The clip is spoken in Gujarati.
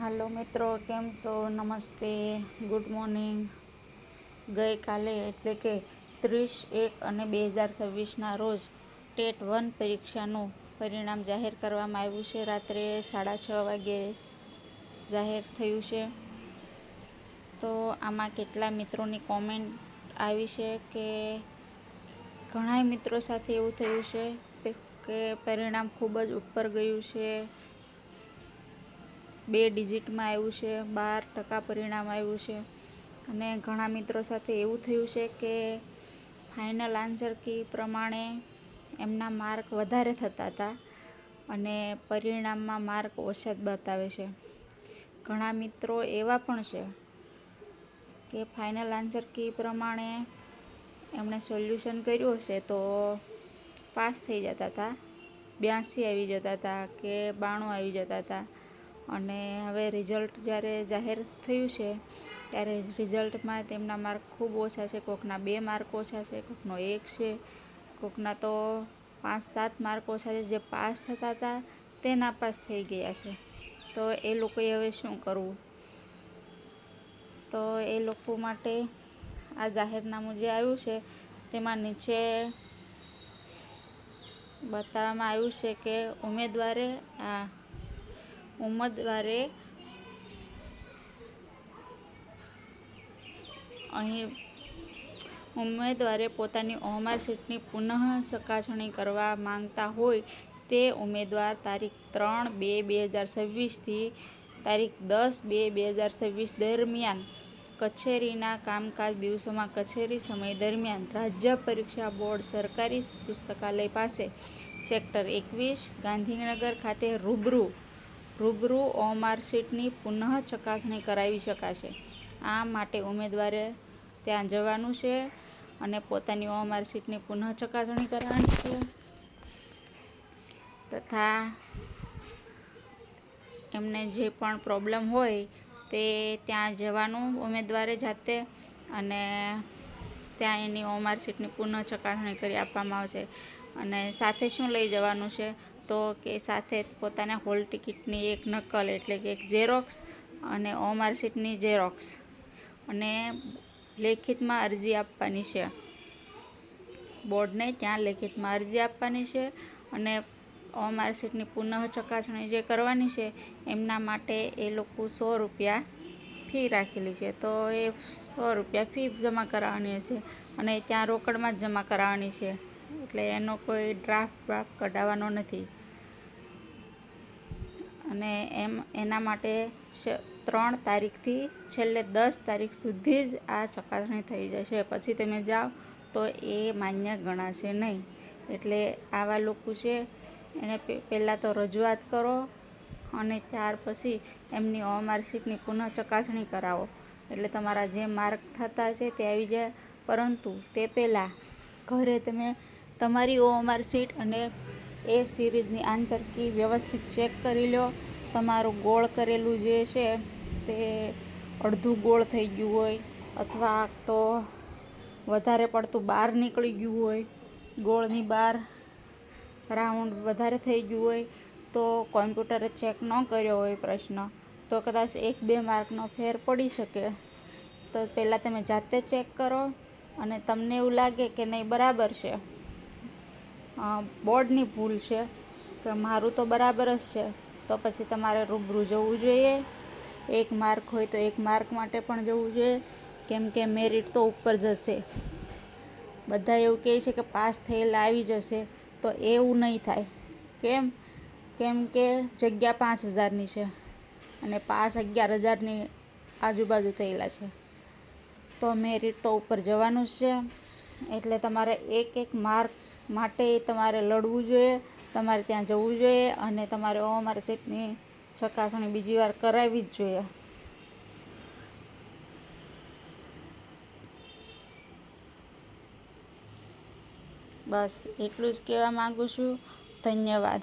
હાલો મિત્રો, કેમ છો? નમસ્તે, ગુડ મોર્નિંગ. ગઈકાલે એટલે કે ત્રીસ એક અને બે હજાર છવ્વીસના રોજ ટેટ વન પરીક્ષાનું પરિણામ જાહેર કરવામાં આવ્યું છે. રાત્રે સાડા છ વાગે જાહેર થયું છે. તો આમાં કેટલા મિત્રોની કોમેન્ટ આવી છે કે ઘણા મિત્રો સાથે એવું થયું છે કે પરિણામ ખૂબ જ ઉપર ગયું છે. બે ડિજિટમાં આવ્યું છે, બાર ટકા પરિણામ આવ્યું છે. અને ઘણા મિત્રો સાથે એવું થયું છે કે ફાઇનલ આન્સર કી પ્રમાણે એમના માર્ક વધારે થતા હતા અને પરિણામમાં માર્ક ઓછા જ બતાવે છે. ઘણા મિત્રો એવા પણ છે કે ફાઇનલ આન્સર કી પ્રમાણે એમણે સોલ્યુશન કર્યું હશે તો પાસ થઈ જતા હતા, બ્યાસી આવી જતા હતા કે બાણું આવી જતા હતા. અને હવે રિઝલ્ટ જ્યારે જાહેર થયું છે, ત્યારે રિઝલ્ટમાં તેમના માર્ક ખૂબ ઓછા છે. કોકના બે માર્ક ઓછા છે, કોકનો એક છે. કોકના તો પાંચ, સાત માર્ક ઓછા છે. જે પાસ થતા હતા તે નાપાસ થઈ ગયા છે. તો એ લોકોએ હવે શું કરવું? તો એ લોકો માટે આ જાહેરનામું જે આવ્યું છે, તેમાં નીચે બતાવવામાં આવ્યું છે કે ઉમેદવારે આ ઉમેદવારે અહીં ઉમેદવારે પોતાની ઓમર સીટની પુનઃ ચકાસણી કરવા માંગતા હોય તે ઉમેદવાર તારીખ ત્રણ બે બે હજાર છવ્વીસથી તારીખ દસ બે બે હજાર છવ્વીસ દરમિયાન કચેરીના કામકાજ દિવસોમાં કચેરી સમય દરમિયાન રાજ્ય પરીક્ષા બોર્ડ સરકારી પુસ્તકાલય પાસે સેક્ટર એકવીસ ગાંધીનગર ખાતે રૂબરૂ રૂબરૂ ઓમારસીટની પુનઃ ચકાસણી કરાવી શકાશે. આ માટે ઉમેદવારે ત્યાં જવાનું છે અને પોતાની ઓમારસીટની પુનઃ ચકાસણી કરવાની છે. તથા એમને જે પણ પ્રોબ્લેમ હોય તે ત્યાં જવાનું ઉમેદવારે જાતે અને ત્યાં એની ઓમારસીટની પુનઃ ચકાસણી કરી આપવામાં આવશે. અને સાથે શું લઈ જવાનું છે તો કે સાથે પોતાના હોલ ટિકિટની એક નકલ એટલે કે એક ઝેરોક્સ અને ઓમારશીટની ઝેરોક્સ અને લેખિતમાં અરજી આપવાની છે. બોર્ડને ત્યાં લેખિતમાં અરજી આપવાની છે અને ઓમારશીટની પુનઃ ચકાસણી જે કરવાની છે એમના માટે એ લોકો સો રૂપિયા ફી રાખેલી છે. તો એ સો રૂપિયા ફી જમા કરાવવાની હશે અને ત્યાં રોકડમાં જ જમા કરાવવાની છે. એટલે એનો કોઈ ડ્રાફ્ટ ડ્રાફ્ટ કઢાવવાનો નથી. અને એમ, એના માટે ત્રણ તારીખથી છેલ્લે દસ તારીખ સુધી જ આ ચકાસણી થઈ જશે. પછી તમે જાઓ તો એ માન્ય ગણાશે નહીં. એટલે આવા લોકો છે, એને પહેલાં તો રજૂઆત કરો અને ત્યાર પછી એમની ઓમારસીટની પુનઃ ચકાસણી કરાવો. એટલે તમારા જે માર્ક થતા છે તે આવી જાય. પરંતુ તે પહેલાં ઘરે તમે તમારી ઓમારસીટ અને એ સિરીઝની આન્સર કી વ્યવસ્થિત ચેક કરી લો. તમારું ગોળ કરેલું જે છે તે અડધું ગોળ થઈ ગયું હોય અથવા તો વધારે પડતું બહાર નીકળી ગયું હોય, ગોળની બહાર રાઉન્ડ વધારે થઈ ગયું હોય તો કોમ્પ્યુટરે ચેક ન કર્યો હોય પ્રશ્ન. તો કદાચ એક બે માર્કનો ફેર પડી શકે. તો પહેલાં તમે જાતે ચેક કરો અને તમને એવું લાગે કે નહીં બરાબર છે. બોર્ડની ભૂલ છે કે મારું તો બરાબર જ છે. તો પછી તમારે રૂબરૂ જવું જોઈએ. એક માર્ક હોય તો એક માર્ક માટે પણ જવું જોઈએ. કેમ કે મેરિટ તો ઉપર જશે. બધા એવું કહે છે કે પાસ થયેલા આવી જશે. તો એવું નહીં થાય. કેમ? કેમ કે જગ્યા પાંચ હજારની છે અને પાસ અગિયાર હજારની આજુબાજુ થયેલા છે. તો મેરિટ તો ઉપર જવાનું જ છે. એટલે તમારે એક એક માર્ક માટે તમારે લડવું જોઈએ, તમારે ત્યાં જવું જોઈએ અને તમારે અમારા સીટની ચકાસણી બીજી વાર કરાવવી જ જોઈએ. બસ, એટલું જ કહેવા માગું છું. ધન્યવાદ.